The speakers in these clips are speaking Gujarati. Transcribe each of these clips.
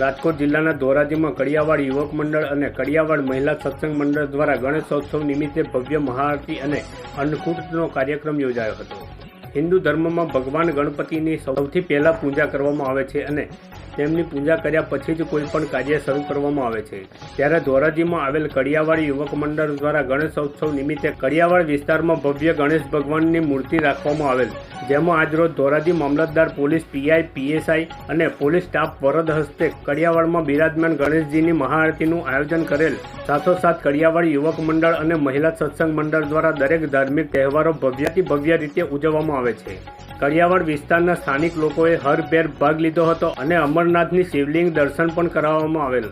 રાજકોટ જિલ્લાના ધોરાજીમાં કડિયાવાડ યુવક મંડળ અને કડિયાવાડ મહિલા સત્સંગ મંડળ દ્વારા ગણેશોત્સવ નિમિત્તે ભવ્ય મહાઆરતી અને અન્નકૂટનો કાર્યક્રમ યોજાયો હતો. હિન્દુ ધર્મમાં ભગવાન ગણપતિની સૌથી પહેલા પૂજા કરવામાં આવે છે અને તેમની પૂજા કર્યા પછી જ કોઈ પણ કાર્ય શરૂ કરવામાં આવે છે. ત્યારે ધોરાજીમાં આવેલ કડિયાવાડ યુવક મંડળ દ્વારા ગણેશોત્સવ નિમિત્તે કડિયાવાડ વિસ્તારમાં ભવ્ય ગણેશ ભગવાનની મૂર્તિ રાખવામાં આવેલ, જેમાં આજરોજ ધોરાજી મામલતદાર પોલીસ પીઆઈ પીએસઆઈ અને પોલીસ સ્ટાફ વરદ હસ્તે કડિયાવાડમાં બિરાજમાન ગણેશજીની મહાઆરતીનું આયોજન કરેલ. સાથોસાથ કડિયાવાડ યુવક મંડળ અને મહિલા સત્સંગ મંડળ દ્વારા દરેક ધાર્મિક તહેવારો ભવ્યથી ભવ્ય રીતે ઉજવવામાં આવે છે. કડિયાવાડ વિસ્તારના સ્થાનિક લોકોએ હરભેર ભાગ લીધો હતો અને અમરનાથની શિવલિંગ દર્શન પણ કરાવવામાં આવેલ.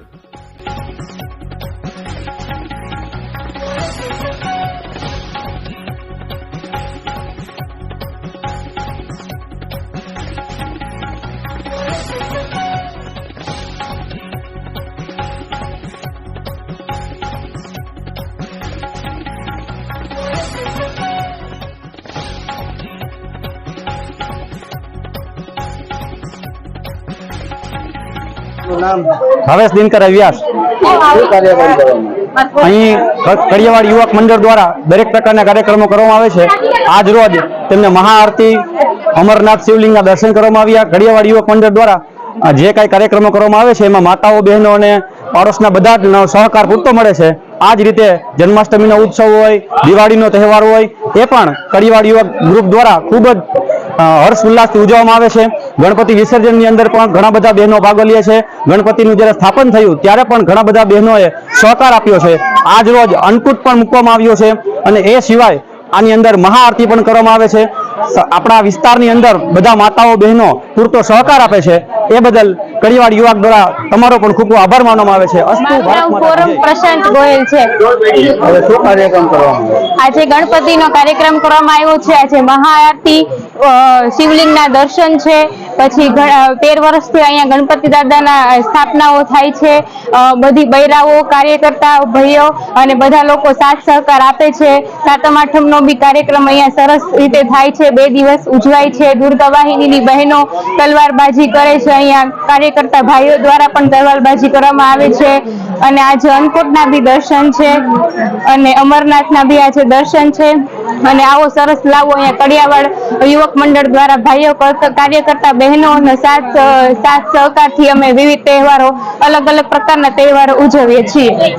નું દિનકર અહીં કડિયાવાડ યુવક મંડળ દ્વારા દરેક પ્રકારના કાર્યક્રમો કરવામાં આવે છે. આજ રોજ તેમને મહાઆરતી અમરનાથ શિવલિંગના દર્શન કરવામાં આવ્યા. કડિયાવાડ યુવક મંડળ દ્વારા જે કાંઈ કાર્યક્રમો કરવામાં આવે છે એમાં માતાઓ બહેનો અને પાડોશના બધા જ સહકાર પૂરતો મળે છે. આ જ રીતે જન્માષ્ટમીનો ઉત્સવ હોય દિવાળીનો તહેવાર હોય એ પણ કડિયાવાડ યુવક ગ્રુપ દ્વારા ખૂબ જ હર્ષ ઉલ્લાસથી ઉજવવામાં આવે છે. ગણપતિ વિસર્જનની અંદર પણ ઘણા બધા બહેનો ભાગ લે છે. ગણપતિનું જ્યારે સ્થાપન થયું, ત્યારે પણ ઘણા બધા બહેનોએ સહકાર આપ્યો છે. આજ રોજ અન્નકૂટ પણ મૂકવામાં આવ્યો છે અને એ સિવાય આની અંદર મહાઆરતી પણ કરવામાં આવે છે. આપણા વિસ્તારની અંદર બધા માતાઓ બહેનો પૂરતો સહકાર આપે છે. એ બદલ કડીવાડ યુવક દ્વારા તમારો પણ ખૂબ ખૂબ આભાર માનવામાં આવે છે. અસ્તુ ફોરમ પ્રશાંત ગોયલ છે. હવે શું કાર્યક્રમ કરવામાં આવ્યો આજે ગણપતિનો કાર્યક્રમ કરવામાં આવ્યો છે. આજે મહાઆરતી શિવલિંગ શિવલિંગના દર્શન છે. પછી તેર વર્ષથી અહીંયા ગણપતિ દાદાના સ્થાપનાઓ થાય છે. બધી બૈરાઓ, કાર્યકર્તા, ભાઈઓ અને બધા લોકો સાથ સહકાર આપે છે. સાતમ આઠમનો બી કાર્યક્રમ અહીંયા સરસ રીતે થાય છે. બે દિવસ ઉજવાય છે. દુર્ગવાહિનીની બહેનો તલવારબાજી કરે છે. અહીંયા કાર્યકર્તા ભાઈઓ દ્વારા પણ તલવારબાજી કરવામાં આવે છે. અને આજે અન્નકૂટના બી દર્શન છે. અને અમરનાથના બી આજે દર્શન છે. અને આવો સરસ લાવો અહીંયા કડિયાવાડ યુવક મંડળ દ્વારા ભાઈઓ કરતા કાર્યકર્તા બહેનો અને સાથ સાથ સહકારથી અમે વિવિધ તહેવારો અલગ અલગ પ્રકારના તહેવારો ઉજવીએ છીએ.